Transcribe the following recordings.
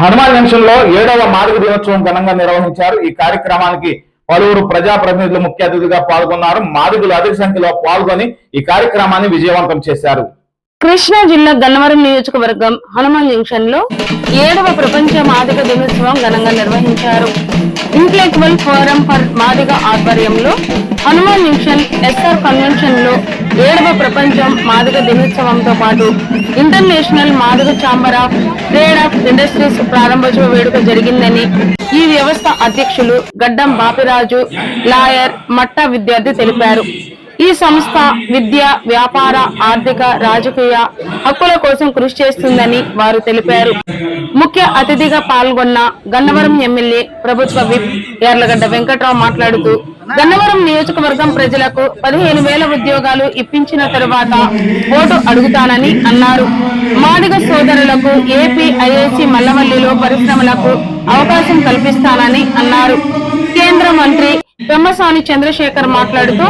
హనుమాన్ జంక్షన్లో ఏడవ మార్గ దినోత్సవం ఘనంగా నిర్వహించారు. ఈ కార్యక్రమానికి పలువురు ప్రజాప్రతినిధులు ముఖ్య అతిథిగా పాల్గొన్నారు. మాదిగులు అధిక సంఖ్యలో పాల్గొని ఈ కార్యక్రమాన్ని విజయవంతం చేశారు. కృష్ణా జిల్లా గన్నవరం నియోజకవర్గం హనుమాన్ జంక్షన్లో ఏడవ ప్రపంచ మాదిక దినోత్సవం ఘనంగా నిర్వహించారు. ఇంటలెక్చువల్ ఫోరం ఫర్ మాదిగ ఆధ్వర్యంలో హనుమాన్ జంక్షన్ ఎస్ఆర్ కన్వెన్షన్లో ఏడవ ప్రపంచం మాదక దినోత్సవంతో పాటు ఇంటర్నేషనల్ మాదక chamber of trade of industries ప్రారంభోత్సవ వేడుక జరిగిందని ఈ వ్యవస్థ అధ్యక్షులు గడ్డం బాపిరాజు లాయర్ మట్టా విద్యార్థి తెలిపారు. ఈ సంస్థ విద్య వ్యాపార ఆర్థిక రాజకీయ హక్కుల కోసం కృషి చేస్తుందని వారు తెలిపారు. ముఖ్య అతిథిగా పాల్గొన్న గన్నవరం ఎమ్మెల్యే ప్రభుత్వ విప్ యార్లగడ్డ వెంకట్రావు మాట్లాడుతూ గన్నవరం నియోజకవర్గం ప్రజలకు పదిహేను వేల ఉద్యోగాలు ఇప్పించిన తరువాత ఓటు అడుగుతానని అన్నారు. మాదిగ సోదరులకు ఏపీ ఐఐసి మల్లవల్లిలో పరిశ్రమలకు అవకాశం కల్పిస్తానని అన్నారు. కేంద్ర మంత్రి బ్రహ్మస్వామి చంద్రశేఖర్ మాట్లాడుతూ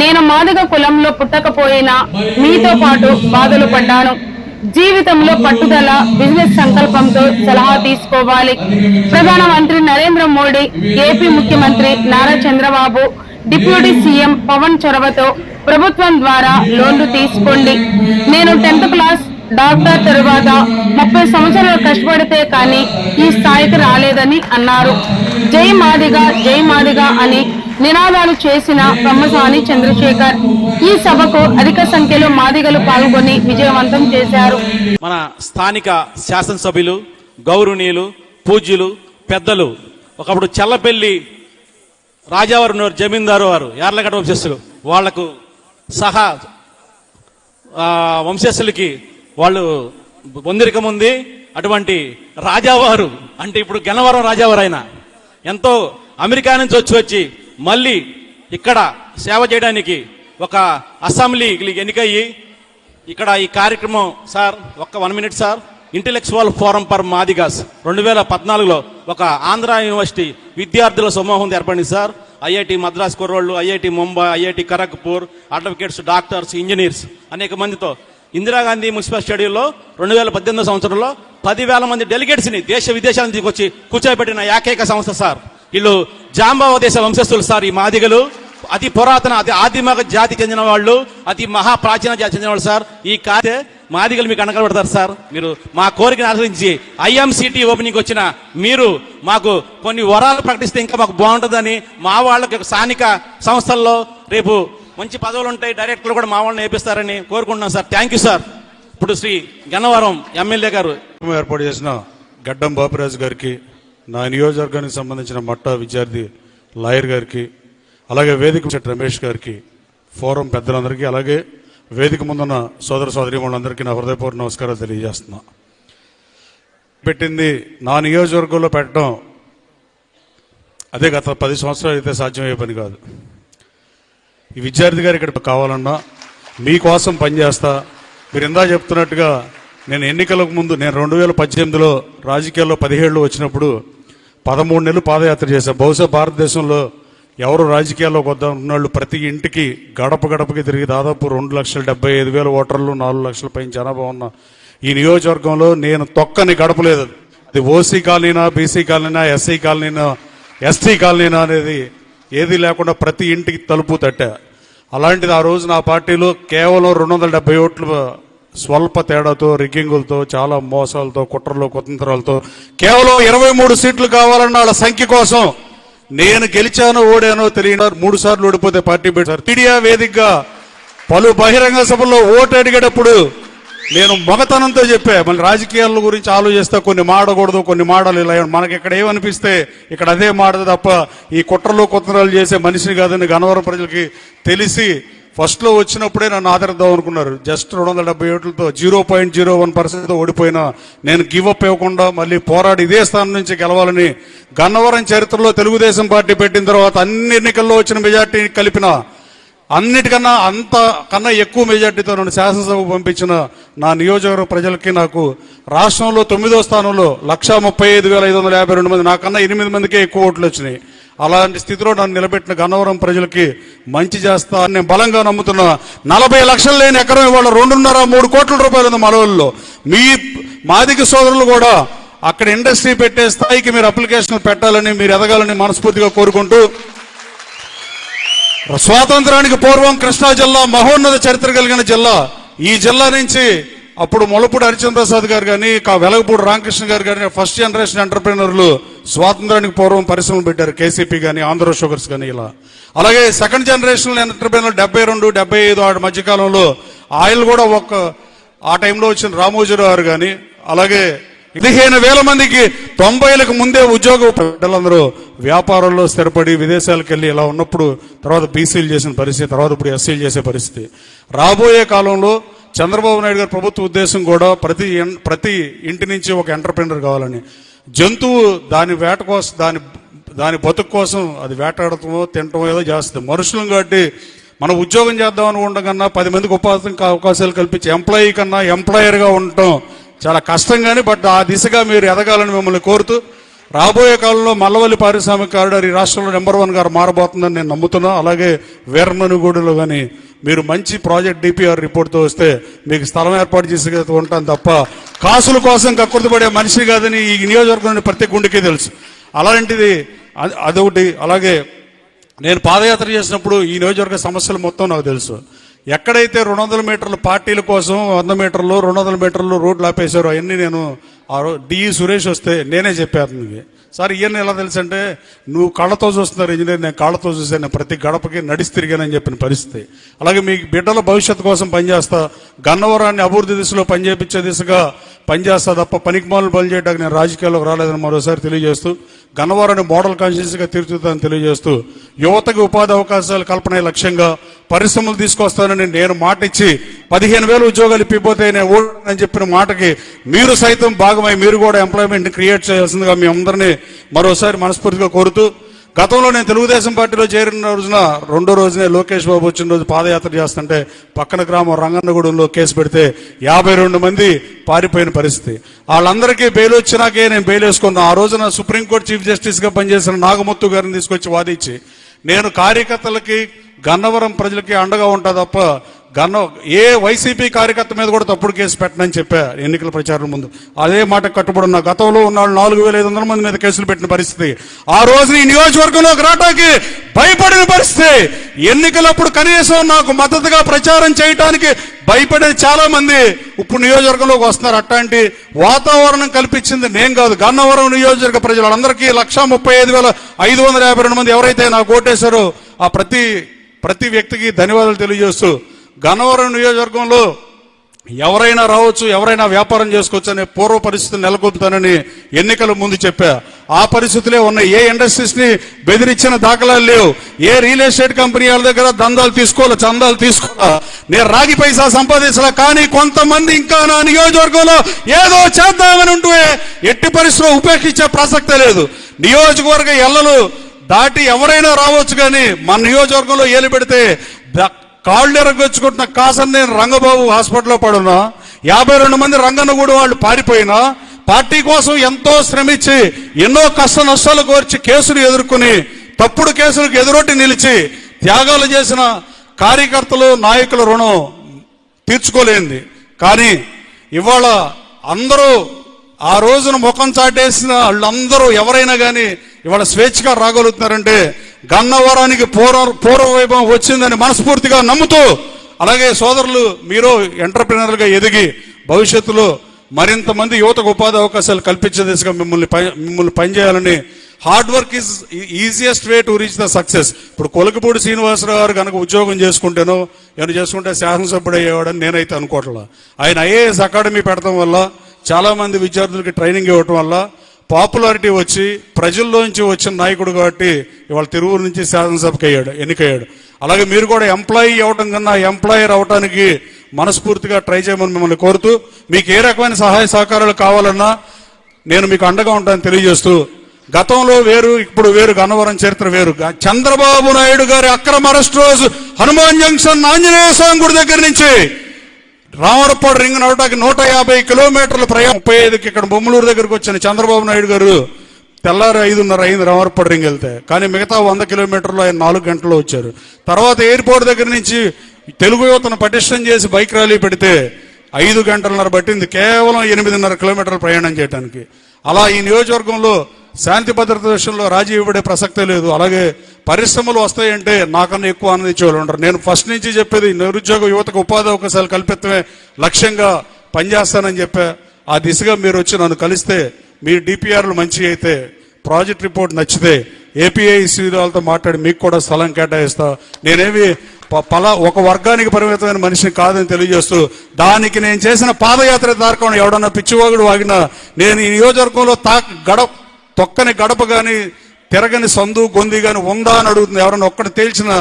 నేను మాదిగ కులంలో పుట్టకపోయినా మీతో పాటు బాధలు పడ్డాను. జీవితంలో పట్టుదల బిజినెస్ సంకల్పంతో సలహా తీసుకోవాలి. ప్రధానమంత్రి నరేంద్ర మోడీ ఏపీ ముఖ్యమంత్రి నారా చంద్రబాబు డిప్యూటీ సీఎం పవన్ చొరవతో ప్రభుత్వం ద్వారా లోన్లు తీసుకోండి. నేను టెన్త్ క్లాస్ డాక్టర్ తరువాత ముప్పై సంవత్సరాలు కష్టపడితే కానీ ఈ స్థాయికి రాలేదని అన్నారు. జై మాదిగా జై మాదిగా అని నినాదాలు చేసిన బ్రహ్మసాని చంద్రశేఖర్ ఈ సభకు అధిక సంఖ్యలో మాదిగలు పాల్గొని విజయవంతం చేశారు. మన స్థానిక శాసనసభ్యులు గౌరవనీయులు పూజ్యులు పెద్దలు ఒకప్పుడు చల్లపెల్లి రాజావారు జమీందారు వారు యార్లగడ్డ వంశస్థులు. వాళ్ళకు సహా వంశస్థులకి వాళ్ళు పొందిరికం ఉంది అటువంటి రాజావారు. అంటే ఇప్పుడు గన్నవరం రాజావారు ఆయన ఎంతో అమెరికా నుంచి వచ్చి వచ్చి మళ్ళీ ఇక్కడ సేవ చేయడానికి ఒక అసెంబ్లీ ఎన్నికయ్యి. ఇక్కడ ఈ కార్యక్రమం సార్ ఒక్క one minute sir. Intellectual forum for Madigas. రెండు వేల పద్నాలుగులో ఒక ఆంధ్ర యూనివర్సిటీ విద్యార్థుల సమూహం ఏర్పడింది సార్. ఐఐటి మద్రాస్ కుర్రోళ్ళు IIT Mumbai IIT Kharagpur advocates doctors engineers అనేక మందితో ఇందిరాగాంధీ మున్సిపల్ స్టేడియంలో రెండు వేల పద్దెనిమిదో సంవత్సరంలో పదివేల మంది డెలిగేట్స్ని దేశ విదేశాల నుంచి వచ్చి కూర్చోబెట్టిన ఏకైక సంస్థ సార్. వీళ్ళు జాంబావ దేశ వంశస్థులు సార్ ఈ మాదిగలు. అతి పురాతన అతి ఆదిమ జాతి చెందిన వాళ్ళు అతి మహా ప్రాచీన జాతి చెందిన వాళ్ళు సార్. ఈ కాదే మాదిగలు మీకు అనకబడతారు సార్. మీరు మా కోరికను ఆశ్రయించి ఐఎంసిటీ ఓపెనింగ్ వచ్చిన మీరు మాకు కొన్ని వరాలు ప్రకటిస్తే ఇంకా మాకు బాగుంటుందని మా వాళ్ళకి ఒక స్థానిక సంస్థల్లో రేపు మంచి పదవులు ఉంటాయి డైరెక్టర్లు కూడా మా వాళ్ళని నేర్పిస్తారని కోరుకుంటున్నాం సార్. థ్యాంక్ యూ సార్ ఇప్పుడు శ్రీ గన్నవరం ఎమ్మెల్యే గారు. ఏర్పాటు చేసిన గడ్డం బాపురాజు గారికి నా నియోజకవర్గానికి సంబంధించిన మట్టా విద్యార్థి లాయర్ గారికి అలాగే వేదిక రమేష్ గారికి ఫోరం పెద్దలందరికీ అలాగే వేదిక ముందున్న సోదర సోదరీమణులందరికీ నా హృదయపూర్వ నమస్కారాలు తెలియజేస్తున్నా. పెట్టింది నా నియోజకవర్గంలో పెట్టడం అదే గత పది సంవత్సరాలు అయితే సాధ్యమయ్యే పని కాదు. ఈ విద్యార్థి గారు ఇక్కడ కావాలన్నా మీకోసం పనిచేస్తా. మీరు ఇందా చెప్తున్నట్టుగా నేను ఎన్నికలకు ముందు నేను రెండు వేల పద్దెనిమిదిలో రాజకీయాల్లో పదిహేళ్ళు వచ్చినప్పుడు పదమూడు నెలలు పాదయాత్ర చేశాను బహుశా భారతదేశంలో ఎవరు రాజకీయాల్లోకి వద్దాం ఉన్నవాళ్ళు ప్రతి ఇంటికి గడప గడపకి తిరిగి దాదాపు రెండు లక్షల డెబ్బై ఐదు వేల ఓటర్లు నాలుగు లక్షల పైన జనాభా ఉన్న ఈ నియోజకవర్గంలో నేను తొక్కని గడపలేదు. అది ఓసీ కాలనీనా బీసీ కాలనీనా ఎస్సీ కాలనీనా ఎస్టీ కాలనీనా అనేది ఏది లేకుండా ప్రతి ఇంటికి తలుపు తట్టా. అలాంటిది ఆ రోజు నా పార్టీలో కేవలం రెండు వందల డెబ్బై ఓట్లు స్వల్ప తేడాతో రిగ్గింగులతో చాలా మోసాలతో కుట్రలు కుతంత్రాలతో కేవలం ఇరవై మూడు సీట్లు కావాలన్న వాళ్ళ సంఖ్య కోసం నేను గెలిచానో ఓడానో తెలియదు మూడు సార్లు ఓడిపోతే పార్టీ పెట్టారు మీడియా వేదికగా పలు బహిరంగ సభల్లో ఓటు అడిగేటప్పుడు నేను మగతనంతో చెప్పా మన రాజకీయాల గురించి ఆలోచిస్తా కొన్ని మాడకూడదు కొన్ని మాడలు ఇలా మనకి ఇక్కడ ఏమనిపిస్తే ఇక్కడ అదే మాడదు తప్ప ఈ కుట్రలు కుట్రలు చేసే మనిషిని కాదని గనవరం ప్రజలకి తెలిసి ఫస్ట్లో వచ్చినప్పుడే నన్ను ఆదరిద్దాం అనుకున్నారు. జస్ట్ రెండు వందల డెబ్బై ఓట్లతో జీరో పాయింట్ జీరో వన్ పర్సెంట్తో ఓడిపోయినా నేను గివప్ ఇవ్వకుండా మళ్ళీ పోరాడి ఇదే స్థానం నుంచి గెలవాలని గన్నవరం చరిత్రలో తెలుగుదేశం పార్టీ పెట్టిన తర్వాత అన్ని ఎన్నికల్లో వచ్చిన మెజార్టీ కలిపిన అన్నిటికన్నా అంత కన్నా ఎక్కువ మెజార్టీతో నన్ను శాసనసభకు పంపించిన నా నియోజకవర్గ ప్రజలకి నాకు రాష్ట్రంలో తొమ్మిదో స్థానంలో లక్షా ముప్పై ఐదు వేల ఐదు వందల యాభై రెండు మంది నాకన్నా ఎనిమిది మందికే ఎక్కువ ఓట్లు వచ్చినాయి. అలాంటి స్థితిలో నన్ను నిలబెట్టిన గన్నవరం ప్రజలకి మంచి చేస్తా నేను బలంగా నమ్ముతున్నా. నలభై లక్షలు లేని ఎకరం ఇవాళ రెండున్నర మూడు కోట్ల రూపాయలు ఉంది మనవల్లో మీ మాదిక సోదరులు కూడా అక్కడ ఇండస్ట్రీ పెట్టే స్థాయికి మీరు అప్లికేషన్ పెట్టాలని మీరు ఎదగాలని మనస్ఫూర్తిగా కోరుకుంటూ స్వాతంత్రానికి పూర్వం కృష్ణా జిల్లా మహోన్నత చరిత్ర కలిగిన జిల్లా. ఈ జిల్లా నుంచి అప్పుడు మొలపూడి హరిచంద్ర ప్రసాద్ గారు కానీ కా వెలగపూడి రామకృష్ణ గారు కానీ ఫస్ట్ జనరేషన్ ఎంటర్ప్రినర్లు స్వాతంత్రానికి పూర్వం పరిశ్రమలు పెట్టారు. కేసీపీ కానీ ఆంధ్ర షుగర్స్ కానీ ఇలా. అలాగే సెకండ్ జనరేషన్ ఎంటర్ప్రినర్ డెబ్బై రెండు డెబ్బై ఐదు ఆ మధ్యకాలంలో ఆయిల్ కూడా ఒక ఆ టైంలో వచ్చిన రామోజీరావు గారు కానీ అలాగే పదిహేను వేల మందికి తొంభైలకు ముందే ఉద్యోగ బిడ్డలందరూ వ్యాపారంలో స్థిరపడి విదేశాలకు వెళ్ళి ఇలా ఉన్నప్పుడు తర్వాత బీసీలు చేసిన పరిస్థితి తర్వాత ఇప్పుడు ఎస్సీలు చేసే పరిస్థితి. రాబోయే కాలంలో చంద్రబాబు నాయుడు గారి ప్రభుత్వ ఉద్దేశం కూడా ప్రతి ప్రతి ఇంటి నుంచి ఒక ఎంటర్ప్రినర్ కావాలని. జంతువు దాని వేట కోసం దాని దాని బతుకు కోసం అది వేటాడటమో తినటమో ఏదో చేస్తుంది. మనుషులను కాబట్టి మనం ఉద్యోగం చేద్దాం అనుకుంటాం కన్నా పది మందికి ఉపాధి అవకాశాలు కల్పించి ఎంప్లాయీ కన్నా ఎంప్లాయర్గా ఉండటం చాలా కష్టంగానే బట్ ఆ దిశగా మీరు ఎదగాలని మిమ్మల్ని కోరుతూ రాబోయే కాలంలో మల్లవల్లి పారిశ్రామిక కారిడార్ ఈ రాష్ట్రంలో నెంబర్ వన్ గారు మారబోతుందని నేను నమ్ముతున్నాను అలాగే వీరమనుగూడలో కానీ మీరు మంచి ప్రాజెక్ట్ డిపిఆర్ రిపోర్ట్తో వస్తే మీకు స్థలం ఏర్పాటు చేసి ఉంటాను తప్ప కాసుల కోసం కక్కుర్తిపడే మనిషి కాదని ఈ నియోజకవర్గంలోని ప్రతి గుండెకి తెలుసు. అలాంటిది అదొకటి. అలాగే నేను పాదయాత్ర చేసినప్పుడు ఈ నియోజకవర్గ సమస్యలు మొత్తం నాకు తెలుసు. ఎక్కడైతే రెండు వందల మీటర్లు పార్టీల కోసం వంద మీటర్లు రెండు వందల మీటర్లు రోడ్లు ఆపేశారో అవన్నీ నేను ఆ రోజు డిఈ సురేష్ వస్తే నేనే చెప్పాను సార్ ఈయన ఎలా తెలుసు అంటే నువ్వు కళ్ళతో చూస్తున్నారు ఇంజనీర్ నేను కాళ్ళతో చూశాను. ప్రతి గడపకి నడిచి తిరిగానని చెప్పిన పరిస్థితి. అలాగే మీ బిడ్డల భవిష్యత్తు కోసం పనిచేస్తా. గన్నవరాన్ని అభివృద్ధి దిశలో పనిచేపించే దిశగా పనిచేస్తా తప్ప పనికి మాలను బలి చేయడానికి నేను రాజకీయాల్లోకి రాలేదని మరోసారి తెలియజేస్తూ గన్నవరాన్ని మోడల్ కాన్షియస్గా తీర్చుతానని తెలియజేస్తూ యువతకు ఉపాధి అవకాశాలు కల్పనే లక్ష్యంగా పరిశ్రమలు తీసుకొస్తానని నేను మాట ఇచ్చి పదిహేను వేల ఉద్యోగాలు ఇప్పిపోతే నేను అని చెప్పిన మాటకి మీరు సైతం భాగమై మీరు కూడా ఎంప్లాయ్మెంట్ క్రియేట్ చేయాల్సిందిగా మీ అందరినీ మరోసారి మనస్ఫూర్తిగా కోరుతూ గతంలో నేను తెలుగుదేశం పార్టీలో చేరిన రోజున రెండో రోజునే లోకేష్ బాబు వచ్చిన రోజు పాదయాత్ర చేస్తుంటే పక్కన గ్రామం రంగన్నగూడెంలో కేసు పెడితే యాభై రెండు మంది పారిపోయిన పరిస్థితి. వాళ్ళందరికీ బెయిల్ వచ్చినాకే నేను బెయిల్ వేసుకున్నాను ఆ రోజున సుప్రీంకోర్టు చీఫ్ జస్టిస్గా పనిచేసిన నాగమత్తు గారిని తీసుకొచ్చి వాదించి నేను కార్యకర్తలకి గన్నవరం ప్రజలకి అండగా ఉంటా తప్ప గన్న ఏ వైసీపీ కార్యకర్త మీద కూడా తప్పుడు కేసు పెట్టనని చెప్పా ఎన్నికల ప్రచారం ముందు. అదే మాట కట్టుబడి ఉన్న గతంలో ఉన్న నాలుగు వేల ఐదు వందల మంది మీద కేసులు పెట్టిన పరిస్థితి. ఆ రోజు ఈ నియోజకవర్గంలో రావటానికి భయపడిన పరిస్థితి. ఎన్నికలప్పుడు కనీసం నాకు మద్దతుగా ప్రచారం చేయడానికి భయపడేది చాలా మంది ఇప్పుడు నియోజకవర్గంలోకి వస్తున్నారు. అట్లాంటి వాతావరణం కల్పించింది నేను కాదు. గన్నవరం నియోజకవర్గ ప్రజలందరికీ లక్షా ముప్పై ఐదు వేల ఐదు వందల యాభై రెండు మంది ఎవరైతే నాకు ఓటేశారో ఆ ప్రతి ప్రతి వ్యక్తికి ధన్యవాదాలు తెలియజేస్తూ గన్నవరం నియోజకవర్గంలో ఎవరైనా రావచ్చు ఎవరైనా వ్యాపారం చేసుకోవచ్చు అనే పూర్వ పరిస్థితి నెలకొల్పుతానని ఎన్నికల ముందు చెప్పా. ఆ పరిస్థితులే ఉన్నాయి ఏ ఇండస్ట్రీస్ని బెదిరించిన దాఖలాలు లేవు. ఏ రియల్ ఎస్టేట్ కంపెనీ వాళ్ళ దగ్గర దందాలు తీసుకోవాలి చందాలు తీసుకోవాలా? నేను రాగి పైసా సంపాదించాలా? కానీ కొంతమంది ఇంకా నా నియోజకవర్గంలో ఏదో చేద్దామని ఉంటే ఎట్టి పరిశ్రమ ఉపేక్షించే ప్రసక్తే లేదు. నియోజకవర్గ ఎల్లలు దాటి ఎవరైనా రావచ్చు కానీ మన నియోజకవర్గంలో ఏలు పెడితే కాళ్ళు ఎరగొచ్చుకుంటున్న కాసన్ నేను రంగబాబు హాస్పిటల్లో పడున్నా యాభై రెండు మంది రంగన్నగూడు వాళ్ళు పారిపోయినా పార్టీ కోసం ఎంతో శ్రమించి ఎన్నో కష్ట నష్టాలు కోర్చి కేసులు ఎదుర్కొని తప్పుడు కేసులకు ఎదురొట్టి నిలిచి త్యాగాలు చేసిన కార్యకర్తలు నాయకుల రుణం తీర్చుకోలేంది. కానీ ఇవాళ అందరూ ఆ రోజున ముఖం చాటేసిన వాళ్ళందరూ ఎవరైనా కానీ ఇవాళ స్వేచ్ఛగా రాగలుగుతున్నారంటే గన్నవరానికి పూర్వ పూర్వ వైభవం వచ్చిందని మనస్ఫూర్తిగా నమ్ముతూ అలాగే సోదరులు మీరు ఎంటర్ప్రినర్లుగా ఎదిగి భవిష్యత్తులో మరింత మంది యువతకు ఉపాధి అవకాశాలు కల్పించే దిశగా మిమ్మల్ని మిమ్మల్ని పనిచేయాలని hard work is easiest way to reach the success. ఇప్పుడు కొలకపూడి శ్రీనివాసరావు గారు కనుక ఉద్యోగం చేసుకుంటేనో ఏమైనా చేసుకుంటే శాసనసభ్యుడు అయ్యేవాడని నేనైతే అనుకోవట్లా. ఆయన ఐఏఎస్ అకాడమీ పెడతాం వల్ల చాలామంది విద్యార్థులకి ట్రైనింగ్ ఇవ్వటం వల్ల పాపులారిటీ వచ్చి ప్రజల్లోంచి వచ్చిన నాయకుడు కాబట్టి ఇవాళ తిరువురు నుంచి శాసనసభకి అయ్యాడు ఎన్నికయ్యాడు. అలాగే మీరు కూడా ఎంప్లాయీ అవ్వటం కన్నా ఎంప్లాయర్ అవటానికి మనస్ఫూర్తిగా ట్రై చేయమని మిమ్మల్ని కోరుతూ మీకు ఏ రకమైన సహాయ సహకారాలు కావాలన్నా నేను మీకు అండగా ఉంటానని తెలియజేస్తూ గతంలో వేరు ఇప్పుడు వేరు గన్నవరం చరిత్ర వేరు. చంద్రబాబు నాయుడు గారి అక్రమ అరెస్ట్ రోజు హనుమాన్ జంక్షన్ ఆంజనేయ స్వామి గుడి దగ్గర నుంచి రామరపాడు రింగ్ నడవడానికి నూట యాభై కిలోమీటర్ల ప్రయాణం. ముప్పై ఐదుకి ఇక్కడ బొమ్మలూరు దగ్గరకు వచ్చిన చంద్రబాబు నాయుడు గారు తెల్లారి ఐదున్నర అయింది రామరపాడు రింగ్ వెళ్తే. కానీ మిగతా వంద కిలోమీటర్లు ఆయన నాలుగు గంటల్లో వచ్చారు. తర్వాత ఎయిర్పోర్ట్ దగ్గర నుంచి తెలుగు యువతను పటిష్టం చేసి బైక్ ర్యాలీ పెడితే ఐదు గంటలన్నర పట్టింది. కేవలం ఎనిమిదిన్నర కిలోమీటర్ల ప్రయాణం చేయడానికి అలా ఈ నియోజకవర్గంలో శాంతి భద్రత విషయంలో రాజీ ఇవ్వడే ప్రసక్తే లేదు. అలాగే పరిశ్రమలు వస్తాయంటే నాకన్నా ఎక్కువ ఆనందించే వాళ్ళు ఉంటారు నేను ఫస్ట్ నుంచి చెప్పేది నిరుద్యోగ యువతకు ఉపాధి అవకాశాలు కల్పితమే లక్ష్యంగా పనిచేస్తానని చెప్పా. ఆ దిశగా మీరు వచ్చి నన్ను కలిస్తే మీ డిపిఆర్లు మంచి అయితే ప్రాజెక్ట్ రిపోర్ట్ నచ్చితే ఏపీఐ వాళ్ళతో మాట్లాడి మీకు కూడా స్థలం కేటాయిస్తా. నేనేమి పలా ఒక వర్గానికి పరిమితమైన మనిషిని కాదని తెలియజేస్తూ దానికి నేను చేసిన పాదయాత్ర దారుకోవడం ఎవడన్నా పిచ్చివాగుడు వాగినా నేను ఈ నియోజకవర్గంలో తా గడప తొక్కని గడప కానీ తిరగని సందు గొంది కానీ ఉందా అని అడుగుతుంది. ఎవరైనా ఒక్కటి తేల్చిన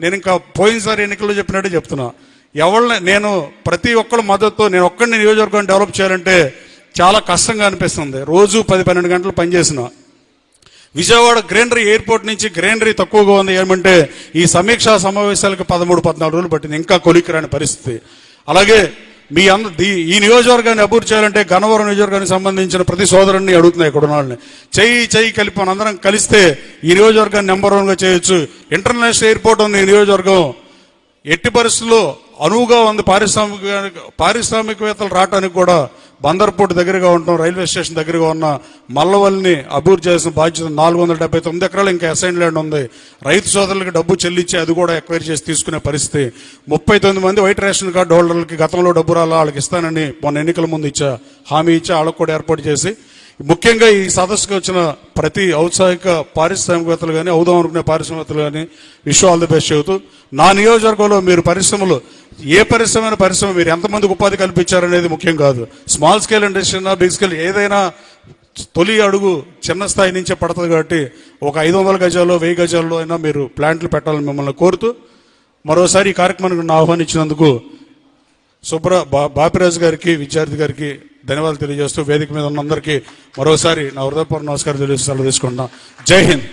నేను ఇంకా పోయినసారి ఎన్నికల్లో చెప్పినట్టే చెప్తున్నా. ఎవరిని నేను ప్రతి ఒక్కళ్ళ మద్దతు నేను ఒక్కడిని నియోజకవర్గాన్ని డెవలప్ చేయాలంటే చాలా కష్టంగా అనిపిస్తుంది. రోజు పది పన్నెండు గంటలు పనిచేసిన. విజయవాడ గ్రీనరీ ఎయిర్పోర్ట్ నుంచి గ్రీనరీ తక్కువగా ఉంది. ఏమంటే ఈ సమీక్షా సమావేశాలకు పదమూడు పద్నాలుగు రోజులు పట్టింది. ఇంకా కొలికిరాని పరిస్థితి. అలాగే మీ అంద ఈ నియోజకవర్గాన్ని అభివృద్ధి చేయాలంటే గన్నవరం నియోజకవర్గానికి సంబంధించిన ప్రతి సోదరుని అడుగుతున్నాయి ఇక్కడ చేయి వాళ్ళని చెయ్యి చెయ్యి కలిపి మనందరం కలిస్తే ఈ నియోజకవర్గాన్ని నెంబర్ వన్గా చేయొచ్చు. ఇంటర్నేషనల్ ఎయిర్పోర్ట్ ఉంది ఈ నియోజకవర్గం. ఎట్టి పరిస్థితుల్లో అనువుగా ఉంది పారిశ్రామిక పారిశ్రామికవేత్తలు రావడానికి కూడా బందర్పోర్ట్ దగ్గరగా ఉండటం రైల్వే స్టేషన్ దగ్గరగా ఉన్న మల్లవల్లిని అభివృద్ధి చేసిన బాధ్యత నాలుగు వందల డెబ్బై తొమ్మిది ఎకరాలు ఇంకా అసైన్ ల్యాండ్ ఉంది. రైతు సోదరులకు డబ్బు చెల్లించి అది కూడా ఎక్వైర్ చేసి తీసుకునే పరిస్థితి. ముప్పై తొమ్మిది మంది వైట్ రేషన్ కార్డు హోల్డర్లకి గతంలో డబ్బు రాలా వాళ్ళకి ఇస్తానని మొన్న ఎన్నికల ముందు ఇచ్చా హామీ ఇచ్చా వాళ్ళకు కూడా ఏర్పాటు చేసి. ముఖ్యంగా ఈ సదస్సుకు వచ్చిన ప్రతి ఔత్సాహిక పారిశ్రామికవేత్తలు కానీ అవుదాం అనుకునే పారిశ్రామికవేత్తలు కానీ విష్ ఆల్ ది బెస్ట్ చెబుతూ నా నియోజకవర్గంలో మీరు పరిశ్రమలు ఏ పరిశ్రమ పరిశ్రమ మీరు ఎంతమందికి ఉపాధి కల్పించారనేది ముఖ్యం కాదు. Small scale industry big scale ఏదైనా తొలి అడుగు చిన్న స్థాయి నుంచే పడుతుంది కాబట్టి ఒక ఐదు వందల గజాల్లో వెయ్యి గజాల్లో అయినా మీరు ప్లాంట్లు పెట్టాలని మిమ్మల్ని కోరుతూ మరోసారి ఈ కార్యక్రమానికి ఆహ్వానించినందుకు సుబ్ర బా- బాపిరాజు గారికి విద్యార్థి గారికి ధన్యవాదాలు తెలియజేస్తూ వేదిక మీద ఉన్న అందరికీ మరోసారి నా హృదయపూర్వ నమస్కారం తెలియజేస్తూ సెలవు తీసుకుంటున్నా Jai Hind.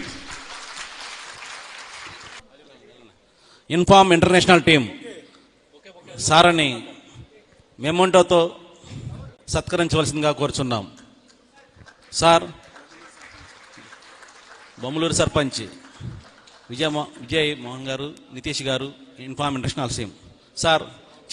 Inform international team సారని మెమోంటోతో సత్కరించవలసిందిగా కోరుచున్నాం. Sir Bommaluru sarpanch Vijaya Vijay Mohan garu Nitish garu inform international team sir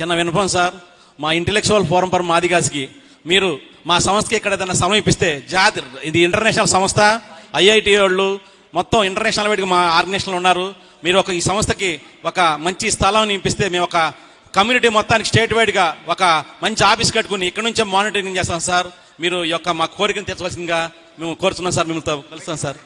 చిన్న వినపం సార్ మా ఇంటలెక్చువల్ ఫోరం పర్ మాదిగాస్కి మీరు మా సంస్థకి ఇక్కడ ఏదైనా సమీపిస్తే జాతి ఇది ఇంటర్నేషనల్ సంస్థ ఐఐటి వాళ్ళు మొత్తం ఇంటర్నేషనల్ వైడ్గా మా ఆర్గనైజేషన్లు ఉన్నారు. మీరు ఒక ఈ సంస్థకి ఒక మంచి స్థలం నింపిస్తే మేము ఒక కమ్యూనిటీ మొత్తానికి స్టేట్ వైడ్గా ఒక మంచి ఆఫీస్ కట్టుకుని ఇక్కడ నుంచే మానిటరింగ్ చేస్తాం సార్. మీరు యొక్క మా కోరికను తీర్చవలసిందిగా మేము కోరుతున్నాం సార్. మిమ్మల్ని కలుస్తాం సార్.